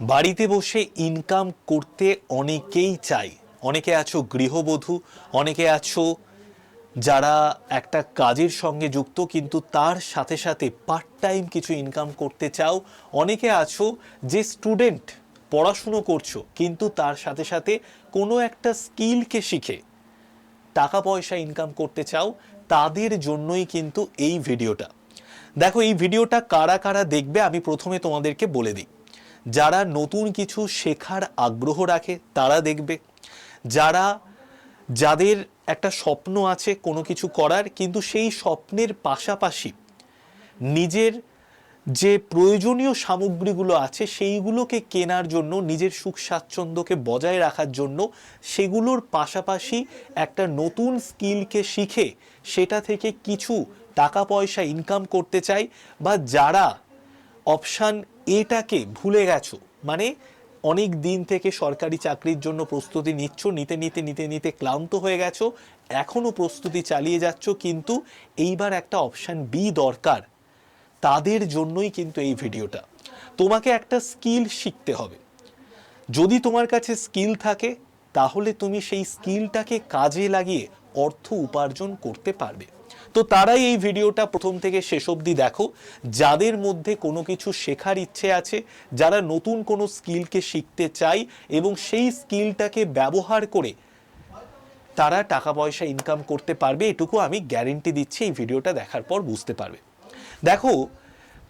বাড়িতে বসে ইনকাম করতে অনেকেই চাই অনেকে আছো গৃহবধূ, অনেকে আছো যারা একটা কাজের সঙ্গে যুক্ত কিন্তু তার সাথে সাথে পার্ট টাইম কিছু ইনকাম করতে চাও। অনেকে আছো যে স্টুডেন্ট পড়াশুনো করছ, কিন্তু তার সাথে সাথে কোনো একটা স্কিলকে শিখে টাকা পয়সা ইনকাম করতে চাও, তাদের জন্যই কিন্তু এই ভিডিওটা দেখো, এই ভিডিওটা কারা কারা দেখবে আমি প্রথমে তোমাদেরকে বলে দিই। যারা নতুন কিছু শেখার আগ্রহ রাখে, তারা দেখবে। যারা, যাদের একটা স্বপ্ন আছে কোনো কিছু করার, কিন্তু সেই স্বপ্নের পাশাপাশি নিজের যে প্রয়োজনীয় সামগ্রীগুলো আছে, সেইগুলোকে কেনার জন্য, নিজের সুখ স্বাচ্ছন্দ্যকে বজায় রাখার জন্য, সেগুলোর পাশাপাশি একটা নতুন স্কিলকে শিখে, সেটা থেকে কিছু টাকা পয়সা ইনকাম করতে চাই, বা যারা অপশান এটাকে ভুলে গেছো। মানে অনেক দিন থেকে সরকারি চাকরির জন্য প্রস্তুতি নিচ্ছ, নিতে নিতে নিতে নিতে ক্লান্ত হয়ে গেছো, এখনও প্রস্তুতি চালিয়ে যাচ্ছ, কিন্তু এইবার একটা অপশান বি দরকার। তাদের জন্যই কিন্তু এই ভিডিওটা। তোমাকে একটা স্কিল শিখতে হবে। যদি তোমার কাছে স্কিল থাকে, তাহলে তুমি সেই স্কিলটাকে কাজে লাগিয়ে অর্থ উপার্জন করতে পারবে। তো তারাই এই ভিডিওটা প্রথম থেকে শেষ অবধি দেখো। যাদের মধ্যে কোনো কিছু শেখার ইচ্ছে আছে, যারা নতুন কোনো স্কিলকে শিখতে চাই এবং সেই স্কিলটাকে ব্যবহার করে তারা টাকা পয়সা ইনকাম করতে পারবে, এটুকু আমি গ্যারেন্টি দিচ্ছি এই ভিডিওটা দেখার পর বুঝতে পারবে। দেখো,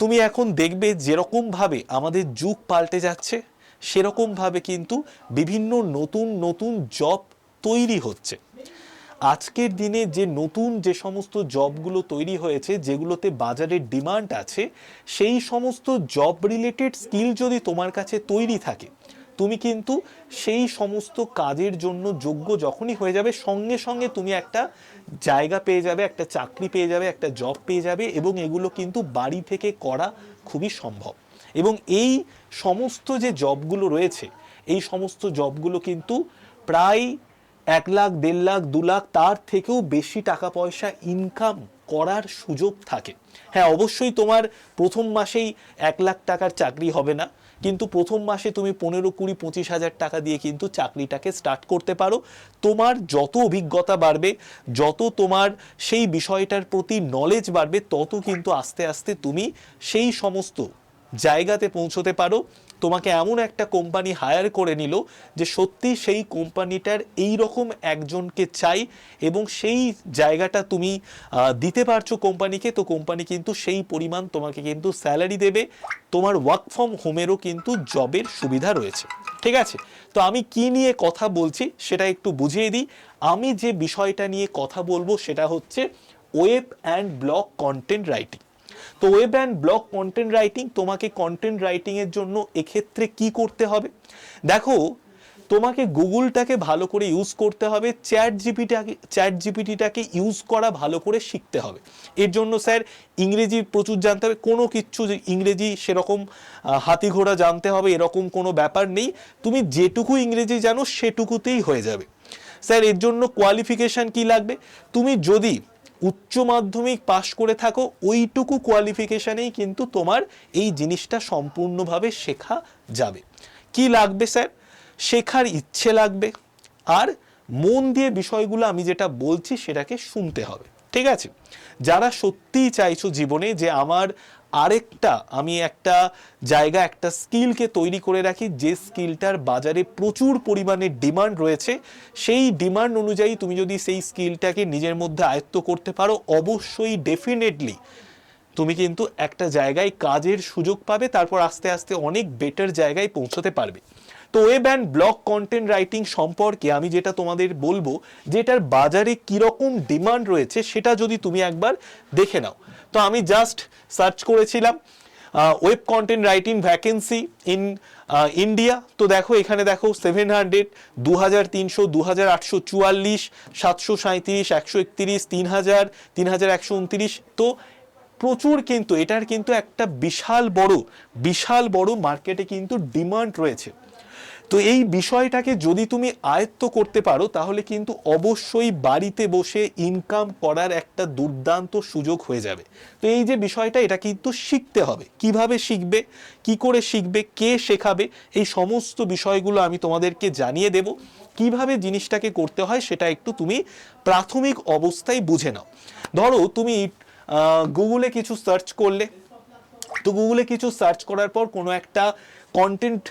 তুমি এখন দেখবে যেরকমভাবে আমাদের যুগ পাল্টে যাচ্ছে, সেরকমভাবে কিন্তু বিভিন্ন নতুন নতুন জব তৈরি হচ্ছে। আজকের দিনে যে নতুন যে সমস্ত জবগুলো তৈরি হয়েছে, যেগুলোতে বাজারের ডিমান্ড আছে, সেই সমস্ত জব রিলেটেড স্কিল যদি তোমার কাছে তৈরি থাকে, তুমি কিন্তু সেই সমস্ত কাজের জন্য যোগ্য যখনই হয়ে যাবে, সঙ্গে সঙ্গে তুমি একটা জায়গা পেয়ে যাবে, একটা চাকরি পেয়ে যাবে, একটা জব পেয়ে যাবে এবং এগুলো কিন্তু বাড়ি থেকে করা খুবই সম্ভব। এবং এই সমস্ত যে জবগুলো রয়েছে, এই সমস্ত জবগুলো কিন্তু প্রায় এক লাখ, দেড় লাখ, দু লাখ, তার থেকেও বেশি টাকা পয়সা ইনকাম করার সুযোগ থাকে। হ্যাঁ অবশ্যই তোমার প্রথম মাসেই এক লাখ টাকার চাকরি হবে না, কিন্তু প্রথম মাসে তুমি পনেরো, কুড়ি, পঁচিশ হাজার টাকা দিয়ে কিন্তু চাকরিটাকে স্টার্ট করতে পারো। তোমার যত অভিজ্ঞতা বাড়বে, যত তোমার সেই বিষয়টার প্রতি নলেজ বাড়বে, তত কিন্তু আস্তে আস্তে তুমি সেই সমস্ত জায়গাতে পৌঁছতে পারো। তোমাকে এমন একটা কোম্পানি হায়ার করে নিল যে সত্যি সেই কোম্পানিটার এই রকম একজনকে চাই এবং সেই জায়গাটা তুমি দিতে পারছ কোম্পানিকে তো কোম্পানি কিন্তু সেই পরিমাণ তোমাকে কিন্তু স্যালারি দেবে। তোমার ওয়ার্ক ফ্রম হোমেরও কিন্তু জবের সুবিধা রয়েছে। ঠিক আছে? তো আমি কি নিয়ে কথা বলছি সেটা একটু বুঝিয়ে দিই। আমি যে বিষয়টা নিয়ে কথা বলব সেটা হচ্ছে web and blog content writing তো web and blog content writing তোমাকে কন্টেন্ট রাইটিংয়ের জন্য এক্ষেত্রে কি করতে হবে? দেখো, তোমাকে গুগলটাকে ভালো করে ইউজ করতে হবে চ্যাট জিপিটাকে চ্যাট জিপিটিটাকে ইউজ করা ভালো করে শিখতে হবে। এর জন্য স্যার ইংরেজি প্রচুর জানতে হবে, কোনো কিচ্ছু ইংরেজি সেরকম হাতি ঘোড়া জানতে হবে, এরকম কোনো ব্যাপার নেই। তুমি যেটুকু ইংরেজি জানো, সেটুকুতেই হয়ে যাবে। স্যার এর জন্য কোয়ালিফিকেশান কি লাগবে? তুমি যদি উচ্চ মাধ্যমিক পাশ করে থাকো, ওইটুকু কোয়ালিফিকেশানেই কিন্তু তোমার এই জিনিসটা সম্পূর্ণভাবে শেখা যাবে। কি লাগবে স্যার? শেখার ইচ্ছে লাগবে। আর মন দিয়ে বিষয়গুলো আমি যেটা বলছি সেটাকে শুনতে হবে। ঠিক আছে? যারা সত্যিই চাইছো জীবনে যে আমার আরেকটা, আমি একটা জায়গা, একটা স্কিলকে তৈরি করে রাখি, যে স্কিলটার বাজারে প্রচুর পরিমাণে ডিমান্ড রয়েছে, সেই ডিমান্ড অনুযায়ী তুমি যদি সেই স্কিলটাকে নিজের মধ্যে আয়ত্ত করতে পারো, অবশ্যই ডেফিনেটলি তুমি কিন্তু একটা জায়গায় কাজের সুযোগ পাবে, তারপর আস্তে আস্তে অনেক বেটার জায়গায় পৌঁছতে পারবে। তো web and blog content writing সম্পর্কে আমি যেটা তোমাদের বলব যে এটার বাজারে কীরকম ডিমান্ড রয়েছে সেটা যদি তুমি একবার দেখে নাও। তো আমি জাস্ট সার্চ করেছিলাম web content writing vacancy in India তো দেখো, এখানে দেখো সেভেন হান্ড্রেড দু হাজার তিনশো দু হাজার আটশো চুয়াল্লিশ, সাতশো সাঁত্রিশ একশো একত্রিশ তিন হাজার তিন হাজার একশো উনত্রিশ। তো প্রচুর কিন্তু, এটার কিন্তু একটা বিশাল বড় বিশাল বড় মার্কেটে কিন্তু ডিমান্ড রয়েছে। তো এই বিষয়টাকে যদি তুমি আয়ত্ত করতে পারো, তাহলে কিন্তু অবশ্যই বাড়িতে বসে ইনকাম করার একটা দুর্দান্ত সুযোগ হয়ে যাবে। তো এই যে বিষয়টা, এটা কিন্তু শিখতে হবে। কীভাবে শিখবে, কি করে শিখবে, কে শেখাবে, এই সমস্ত বিষয়গুলো আমি তোমাদেরকে জানিয়ে দেব। কীভাবে জিনিসটাকে করতে হয়, সেটা একটু তুমি প্রাথমিক অবস্থায় বুঝে নাও। ধরো, তুমি গুগলে কিছু সার্চ করলে। তো গুগলে কিছু সার্চ করার পর কোনো একটা কন্টেন্ট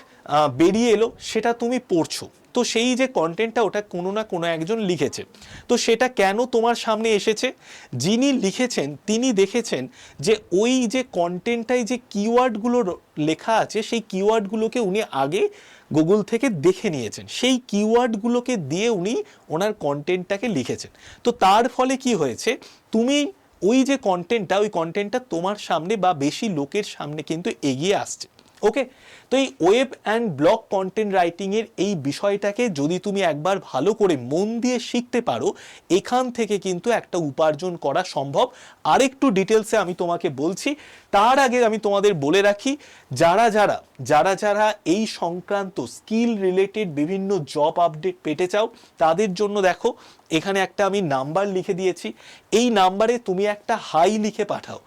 বেরিয়ে এলো, সেটা তুমি পড়ছো। তো সেই যে কন্টেন্টটা ওটা কোনো না কোনো একজন লিখেছে। তো সেটা কেন তোমার সামনে এসেছে? যিনি লিখেছেন, তিনি দেখেছেন যে ওই যে কন্টেন্টটায় যে কিওয়ার্ডগুলো লেখা আছে, সেই কিওয়ার্ডগুলোকে উনি আগে গুগল থেকে দেখে নিয়েছেন। সেই কিওয়ার্ডগুলোকে দিয়ে উনি ওনার কন্টেন্টটাকে লিখেছেন। তো তার ফলে কি হয়েছে? তুমি ওই যে কন্টেন্টটা ওই কন্টেন্টটা তোমার সামনে বা বেশি লোকের সামনে কিন্তু এগিয়ে আসছে। ওকে তো এই ওয়েব অ্যান্ড ব্লগ কন্টেন্ট রাইটিংয়ের এই বিষয়টাকে যদি তুমি একবার ভালো করে মন দিয়ে শিখতে পারো, এখান থেকে কিন্তু একটা উপার্জন করা সম্ভব। আরেকটু ডিটেলসে আমি তোমাকে বলছি, তার আগে আমি তোমাদের বলে রাখি, যারা যারা যারা যারা এই সংক্রান্ত স্কিল রিলেটেড বিভিন্ন জব আপডেট পেতে চাও, তাদের জন্য দেখো, এখানে একটা আমি নাম্বার লিখে দিয়েছি। এই নাম্বারে তুমি একটা হাই লিখে পাঠাও।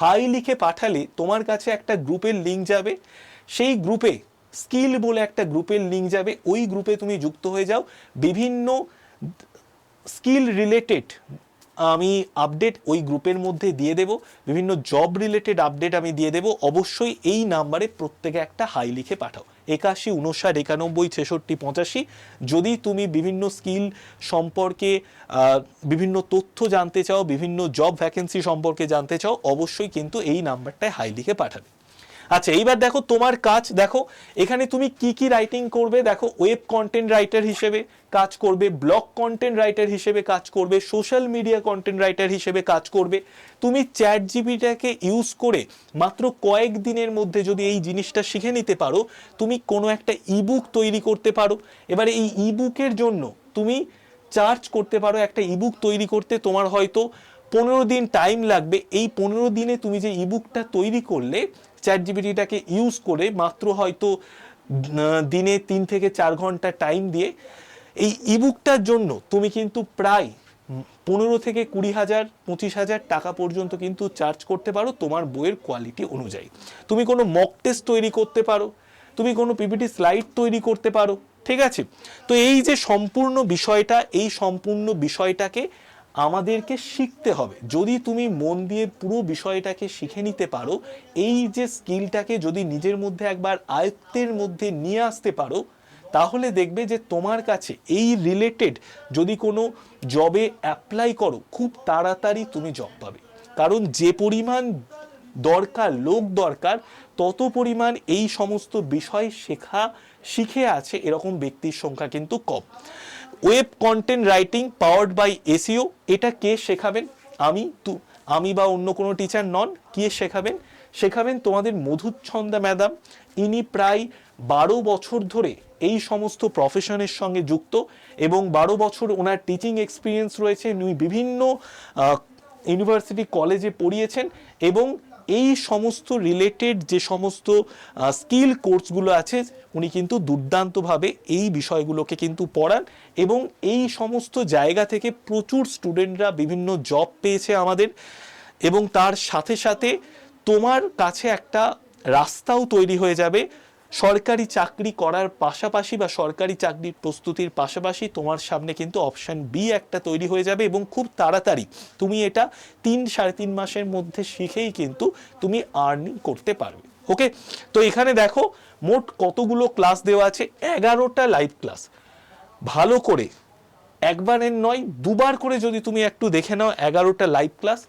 হাই লিখে পাঠালে তোমার কাছে একটা গ্রুপের লিঙ্ক যাবে। সেই গ্রুপে স্কিল বলে একটা গ্রুপের লিঙ্ক যাবে। ওই গ্রুপে তুমি যুক্ত হয়ে যাও। বিভিন্ন স্কিল রিলেটেড আমি আপডেট ওই গ্রুপের মধ্যে দিয়ে দেব। বিভিন্ন জব রিলেটেড আপডেট আমি দিয়ে দেব। অবশ্যই এই নাম্বারে প্রত্যেকে একটা হাই লিখে পাঠাও। একাশি উনষাট একানব্বই, ছেষট্টি, পঁচাশি। যদি তুমি বিভিন্ন স্কিল সম্পর্কে বিভিন্ন তথ্য জানতে চাও, বিভিন্ন জব ভ্যাকেন্সি সম্পর্কে জানতে চাও, অবশ্যই কিন্তু এই নাম্বারটায় হাই লিখে পাঠাবে। আচ্ছা এইবার দেখো তোমার কাজ, দেখো, এখানে তুমি কি কি রাইটিং করবে? দেখো ওয়েব কন্টেন্ট রাইটার হিসেবে কাজ করবে ব্লগ কন্টেন্ট রাইটার হিসেবে কাজ করবে সোশ্যাল মিডিয়া কন্টেন্ট রাইটার হিসেবে কাজ করবে। তুমি চ্যাট জিবিটাকে ইউজ করে মাত্র কয়েক দিনের মধ্যে যদি এই জিনিসটা শিখে নিতে পারো, তুমি কোনো একটা ইবুক তৈরি করতে পারো। এবারে এই ইবুকের জন্য তুমি চার্জ করতে পারো একটা ইবুক তৈরি করতে। তোমার হয়তো পনেরো দিন টাইম লাগবে। এই পনেরো দিনে তুমি যে ইবুকটা তৈরি করলে চ্যাট জিবিটিটাকে ইউজ করে মাত্র হয়তো দিনে তিন থেকে চার ঘণ্টা টাইম দিয়ে এই ইবুকটার জন্য তুমি কিন্তু প্রায় পনেরো থেকে কুড়ি হাজার, পঁচিশ হাজার টাকা পর্যন্ত কিন্তু চার্জ করতে পারো তোমার বইয়ের কোয়ালিটি অনুযায়ী। তুমি কোনো মক টেস্ট তৈরি করতে পারো, তুমি কোনো পিপিটি স্লাইড তৈরি করতে পারো, ঠিক আছে? তো এই যে সম্পূর্ণ বিষয়টা, এই সম্পূর্ণ বিষয়টাকে আমাদেরকে শিখতে হবে। যদি তুমি মন দিয়ে পুরো বিষয়টাকে শিখে নিতে পারো, এই যে স্কিলটাকে যদি নিজের মধ্যে একবার আয়ত্তের মধ্যে নিয়ে আসতে পারো, তাহলে দেখবে যে তোমার কাছে এই রিলেটেড যদি কোনো জবে অ্যাপ্লাই করো, খুব তাড়াতাড়ি তুমি জব পাবে। কারণ যে পরিমাণ দরকার, লোক দরকার, তত পরিমাণ এই সমস্ত বিষয় শেখা, শিখে আছে এরকম ব্যক্তির সংখ্যা কিন্তু কম। Web content writing powered by S E O এটা কে শেখাবেন? আমি, তু, আমি বা অন্য কোনো টিচার নন, কে শেখাবেন? শেখাবেন তোমাদের মধুচ্ছন্দা ম্যাডাম ইনি প্রায় বারো বছর ধরে এই সমস্ত প্রফেশনের সঙ্গে যুক্ত এবং বারো বছর ওনার টিচিং এক্সপিরিয়েন্স রয়েছে, উনি বিভিন্ন ইউনিভার্সিটি কলেজে পড়িয়েছেন এবং এই সমস্ত রিলেটেড যে সমস্ত স্কিল কোর্সগুলো আছে, উনি কিন্তু দুর্দান্তভাবে এই বিষয়গুলোকে কিন্তু পড়ান এবং এই সমস্ত জায়গা থেকে প্রচুর স্টুডেন্টরা বিভিন্ন জব পেয়েছে আমাদের এবং তার সাথে সাথে তোমার কাছে একটা রাস্তাও তৈরি হয়ে যাবে। সরকারি চাকরি করার পাশাপাশি বা সরকারি চাকরির প্রস্তুতির পাশাপাশি তোমার সামনে কিন্তু অপশান বি একটা তৈরি হয়ে যাবে এবং খুব তাড়াতাড়ি তুমি এটা তিন সাড়ে তিন মাসের মধ্যে শিখেই কিন্তু তুমি আর্নিং করতে পারবে। ওকে তো এখানে দেখো মোট কতগুলো ক্লাস দেওয়া আছে? এগারোটা লাইভ ক্লাস ভালো করে একবারের নয়, দুবার করে যদি তুমি একটু দেখে নাও এগারোটা লাইভ ক্লাস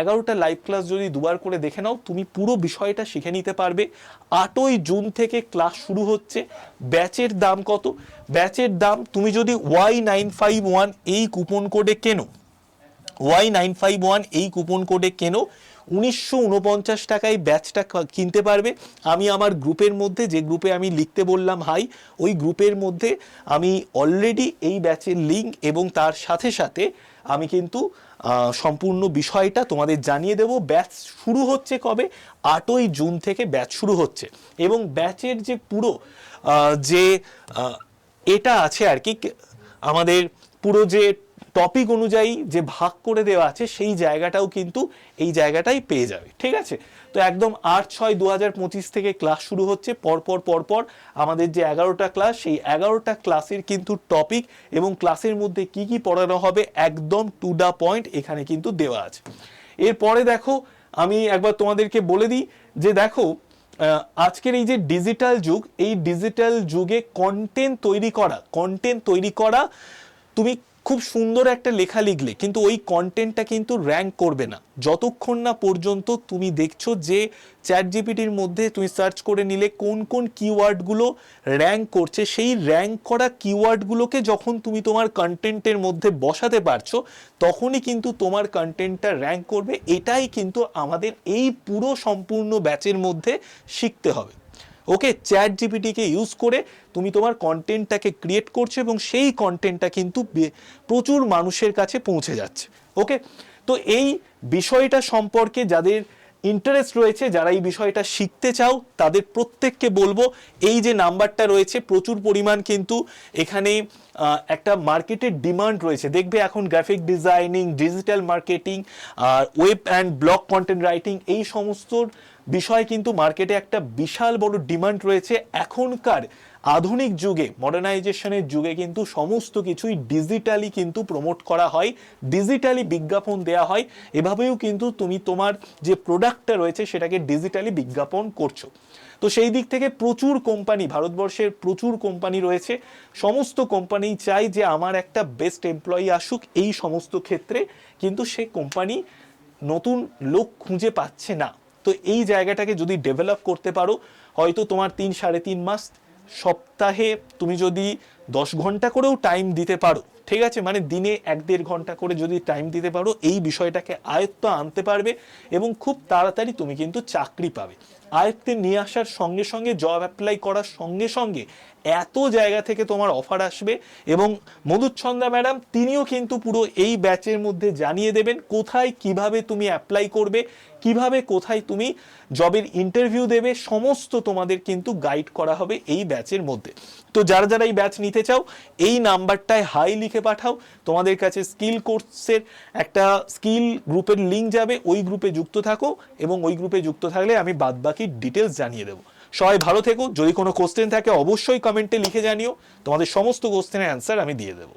এগারোটা লাইভ ক্লাস যদি দুবার করে দেখে নাও, তুমি পুরো বিষয়টা শিখে নিতে পারবে। আটই জুন থেকে ক্লাস শুরু হচ্ছে। ব্যাচের দাম কত? ব্যাচের দাম তুমি যদি ওয়াই নাইন ফাইভ ওয়ান এই কুপন কোডে কেনো ওয়াই নাইন ফাইভ ওয়ান এই কুপন কোডে কেনো উনিশশো উনপঞ্চাশ টাকায় ব্যাচটা কিনতে পারবে। আমি আমার গ্রুপের মধ্যে, যে গ্রুপে আমি লিখতে বললাম হাই ওই গ্রুপের মধ্যে আমি অলরেডি এই ব্যাচের লিঙ্ক এবং তার সাথে সাথে আমি কিন্তু সম্পূর্ণ বিষয়টা তোমাদের জানিয়ে দেব। ব্যাচ শুরু হচ্ছে কবে? আটই জুন থেকে ব্যাচ শুরু হচ্ছে। এবং ব্যাচের যে পুরো যে এটা আছে আর কি, আমাদের পুরো যে টপিক অনুযায়ী যে ভাগ করে দেওয়া আছে, সেই জায়গাটাও কিন্তু এই জায়গাটাই পেয়ে যাবে। ঠিক আছে? তো একদম আট ছয় দু হাজার পঁচিশ থেকে ক্লাস শুরু হচ্ছে, পরপর পরপর আমাদের যে এগারোটা ক্লাস, সেই এগারোটা ক্লাসের কিন্তু টপিক এবং ক্লাসের মধ্যে কি কি পড়ানো হবে, একদম টু দা পয়েন্ট এখানে কিন্তু দেওয়া আছে। এরপরে দেখো, আমি একবার তোমাদেরকে বলে দিই যে দেখো আজকের এই যে ডিজিটাল যুগ, এই ডিজিটাল যুগে কন্টেন্ট তৈরি করা কন্টেন্ট তৈরি করা, তুমি খুব সুন্দর একটা লেখা লিখলে কিন্তু ওই কন্টেন্টটা কিন্তু র্যাঙ্ক করবে না। যতক্ষণ না পর্যন্ত তুমি দেখছ যে চ্যাট জিপিটির মধ্যে তুমি সার্চ করে নিলে কোন কোন কিওয়ার্ডগুলো র্যাঙ্ক করছে, সেই র্যাঙ্ক করা কিওয়ার্ডগুলোকে যখন তুমি তোমার কন্টেন্টের মধ্যে বসাতে পারছ, তখনই কিন্তু তোমার কন্টেন্টটা র্যাঙ্ক করবে। এটাই কিন্তু আমাদের এই পুরো সম্পূর্ণ ব্যাচের মধ্যে শিখতে হবে। ওকে চ্যাট জিপিটিকে ইউজ করে তুমি তোমার কন্টেন্টটাকে ক্রিয়েট করছ এবং সেই কন্টেন্টটা কিন্তু প্রচুর মানুষের কাছে পৌঁছে যাচ্ছে ওকে তো এই বিষয়টা সম্পর্কে যাদের ইন্টারেস্ট রয়েছে, যারা এই বিষয়টা শিখতে চাও, তাদের প্রত্যেককে বলব, এই যে নাম্বারটা রয়েছে, প্রচুর পরিমাণ কিন্তু এখানে একটা মার্কেটের ডিমান্ড রয়েছে। দেখবে এখন graphic designing digital marketing R web and blog content writing এই সমস্ত বিষয় কিন্তু মার্কেটে একটা বিশাল বড় ডিমান্ড রয়েছে এখনকার আধুনিক যুগে মডার্নাইজেশনের যুগে কিন্তু সমস্ত কিছুই ডিজিটালি কিন্তু প্রমোট করা হয় ডিজিটালি বিজ্ঞাপন দেয়া হয়। এভাবেও কিন্তু তুমি তোমার যে প্রোডাক্টটা রয়েছে সেটাকে ডিজিটালি বিজ্ঞাপন করছ। তো সেই দিক থেকে প্রচুর কোম্পানি ভারতবর্ষের প্রচুর কোম্পানি রয়েছে। সমস্ত কোম্পানি চাই যে আমার একটা বেস্ট এমপ্লয়ি আসুক, এই সমস্ত ক্ষেত্রে কিন্তু সে কোম্পানি নতুন লোক খুঁজে পাচ্ছে না। তো এই জায়গাটাকে যদি ডেভেলপ করতে পারো, হয়তো তোমার তিন সাড়ে তিন মাস সপ্তাহে তুমি যদি দশ ঘণ্টা করেও টাইম দিতে পারো, ঠিক আছে? মানে দিনে এক দেড় ঘণ্টা করে যদি টাইম দিতে পারো, এই বিষয়টাকে আয়ত্ত আনতে পারবে এবং খুব তাড়াতাড়ি তুমি কিন্তু চাকরি পাবে। আয়ত্তে নিয়ে আসার সঙ্গে সঙ্গে জব অ্যাপ্লাই করার সঙ্গে সঙ্গে এত জায়গা থেকে তোমার অফার আসবে এবং মধুচ্ছন্দা ম্যাডাম তিনিও কিন্তু পুরো এই ব্যাচের মধ্যে জানিয়ে দেবেন কোথায় কীভাবে তুমি অ্যাপ্লাই করবে, কীভাবে কোথায় তুমি জবের ইন্টারভিউ দেবে, সমস্ত তোমাদের কিন্তু গাইড করা হবে এই ব্যাচের মধ্যে। তো যারা যারা এই ব্যাচ নিতে চাও, এই নাম্বারটায় হাই লিখে পাঠাও। তোমাদের কাছে স্কিল কোর্সের একটা স্কিল গ্রুপের লিঙ্ক যাবে, ওই গ্রুপে যুক্ত থাকো এবং ওই গ্রুপে যুক্ত থাকলে আমি বাদবাকি ডিটেলস জানিয়ে দেবো। সবাই ভালো থেকো, যদি কোনো কোশ্চেন থাকে অবশ্যই কমেন্টে লিখে জানিও। তোমাদের সমস্ত কোশ্চেনের অ্যান্সার আমি দিয়ে দেবো।